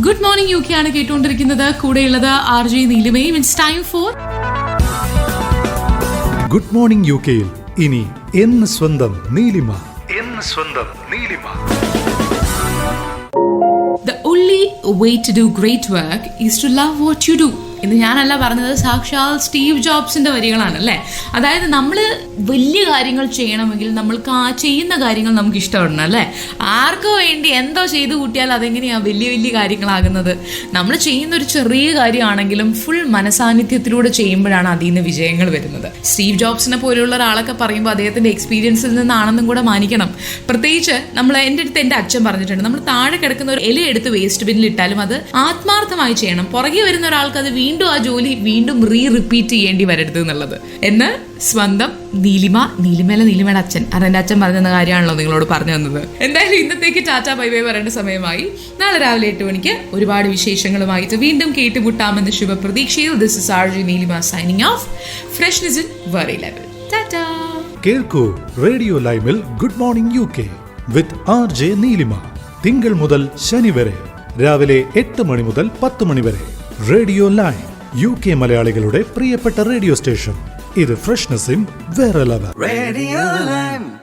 Good morning U K ആണ് കേട്ടുകൊണ്ടിരിക്കുന്നത്. കൂടെയുള്ളത് R J നീലിമയും. It's time for good morning U കെയിൽ ഇനി എന്ന് സ്വന്തം നീലിമ. എന്ന് സ്വന്തം Neelima. The only way to do great work is to love what you do. എന്ന് ഞാനല്ല പറഞ്ഞത് സാക്ഷാൽ സ്റ്റീവ് ജോബ്സിന്റെ വരികളാണ് അല്ലേ അതായത് നമ്മൾ വലിയ കാര്യങ്ങൾ ചെയ്യണമെങ്കിൽ നമ്മൾക്ക് ആ ചെയ്യുന്ന കാര്യങ്ങൾ നമുക്ക് ഇഷ്ടപ്പെടണം അല്ലേ? ആർക്കോ വേണ്ടി എന്തോ ചെയ്തു കൂട്ടിയാൽ അതെങ്ങനെയാ വലിയ വലിയ കാര്യങ്ങളാകുന്നത്? നമ്മൾ ചെയ്യുന്ന ഒരു ചെറിയ കാര്യമാണെങ്കിലും ഫുൾ മനസാന്നിധ്യത്തിലൂടെ ചെയ്യുമ്പോഴാണ് അതിൽ നിന്ന് വിജയങ്ങൾ വരുന്നത്. സ്റ്റീവ് ജോബ്സിനെ പോലെയുള്ള ഒരാളൊക്കെ പറയുമ്പോൾ അദ്ദേഹത്തിന്റെ എക്സ്പീരിയൻസിൽ നിന്നാണെന്നും കൂടെ മാനിക്കണം. പ്രത്യേകിച്ച് നമ്മൾ എന്റെ അടുത്ത് എന്റെ അച്ഛൻ പറഞ്ഞിട്ടുണ്ട് നമ്മൾ താഴെ കിടക്കുന്ന ഒരു ഇല എടുത്ത് വേസ്റ്റ് ബിന്നിൽ ഇട്ടാലും അത് ആത്മാർത്ഥമായി ചെയ്യണം. പുറകെ വരുന്ന ഒരാൾക്ക് അത് വീണ്ടും ആ ജോലി വീണ്ടും റീ റിപ്പീറ്റ് ചെയ്യേണ്ടി വരരുത് എന്നുള്ളത്. എന്ന് സ്വന്തം നീലിമ നീലിമല നീലിമയുടെ അച്ഛൻ. അത് എന്റെ അച്ഛൻ പറഞ്ഞ കാര്യമാണല്ലോ നിങ്ങളോട് പറഞ്ഞു തന്നത്. എന്തായാലും ഇന്നത്തേക്ക് ടാറ്റ ബൈ ബൈ പറയേണ്ട സമയമായി. നാളെ രാവിലെ എട്ട് മണിക്ക് ഒരുപാട് വിശേഷങ്ങളുമായിട്ട് വീണ്ടും കേട്ടുമുട്ടാമെന്ന ശുഭപ്രതീക്ഷയിൽ this is R Neelima signing off freshness in very level tata. കേൾക്കൂ റേഡിയോ ലൈവിൽ good morning U K with R J Neelima. തിങ്കൾ മുതൽ ശനി വരെ. രാവിലെ എട്ട് മണി മുതൽ പത്ത് മണി വരെ. റേഡിയോ ലൈവ് യു കെ മലയാളികളുടെ പ്രിയപ്പെട്ട റേഡിയോ സ്റ്റേഷൻ ഇത് ഫ്രഷ്നെസ് വേറെ ലെവൽ റേഡിയോ Lime.